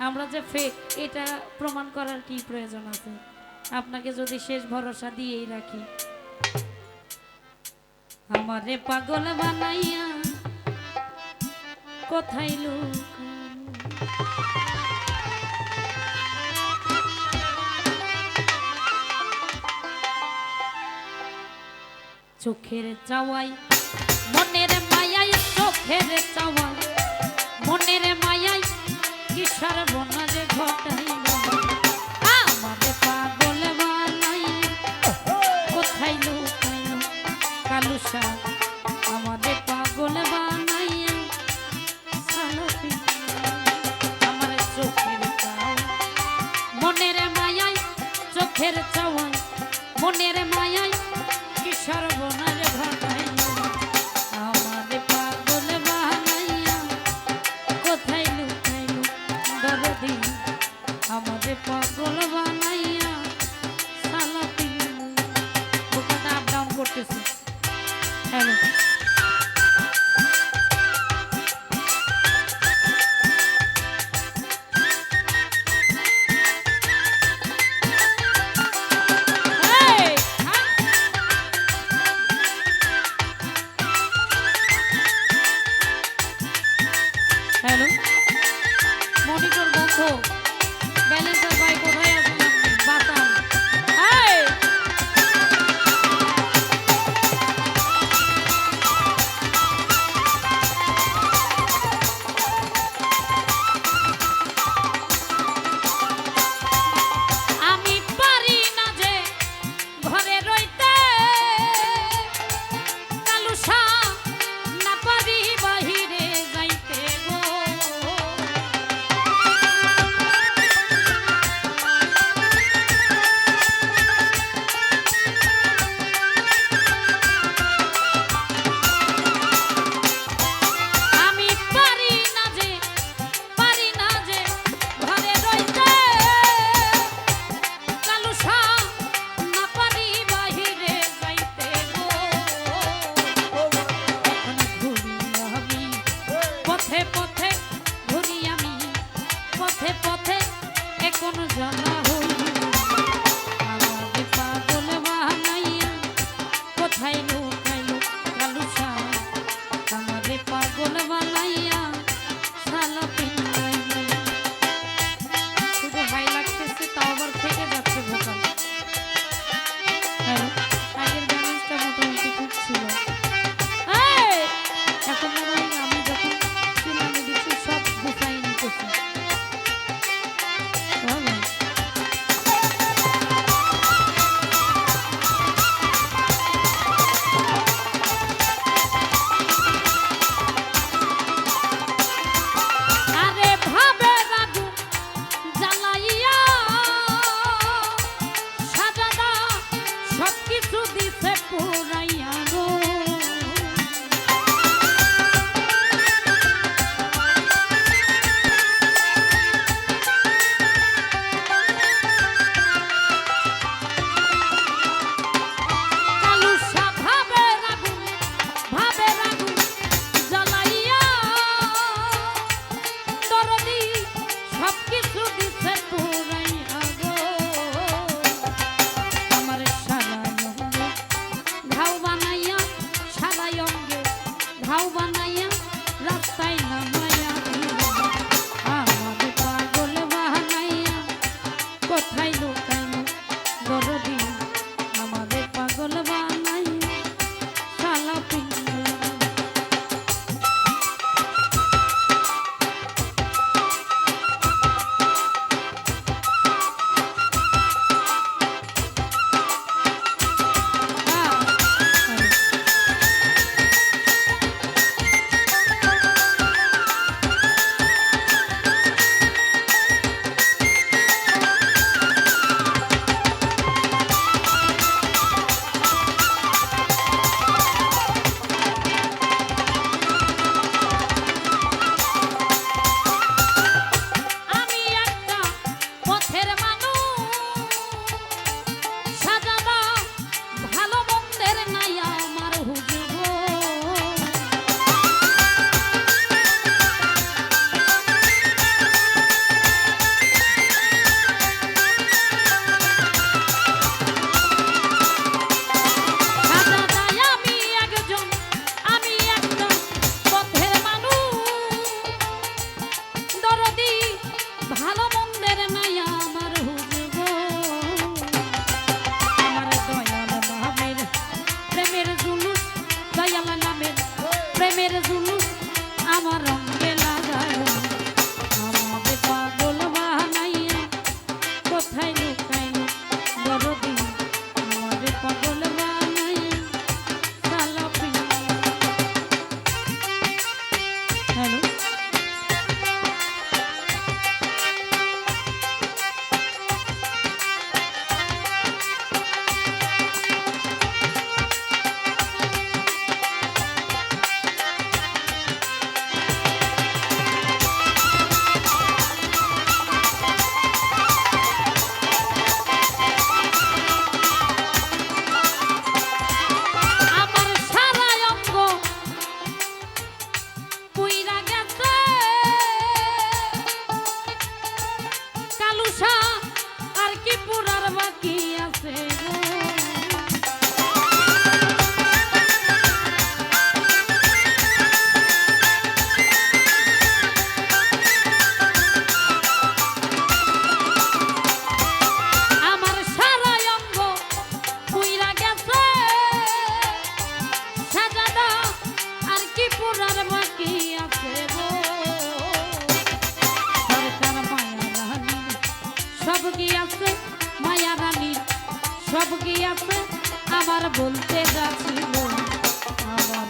আমরা যে ফেক এটা প্রমাণ করার কি প্রয়োজন আছে আপনাকে যদি শেষ ভরসা দিয়েই রাখি আমারে পাগল বানাইয়া কোথায় লুকানো? চোখের চাওয়াই মনের মায়াই চোখের চাওয়াই মনের মায়াই কিসর বনারে ঘটাই আমারে পাগল বানাই কোথায় লুকাইল কালুসা আমারে পাগল বানাইয়া আমার চোখের মনের মায়াই চোখের চাওয়াই মনের করতেছে। হ্যালো কোন জানা। সব কি আছে? মায়া রানী সব কি আছে? আমার বলতে যাচ্ছিল আমার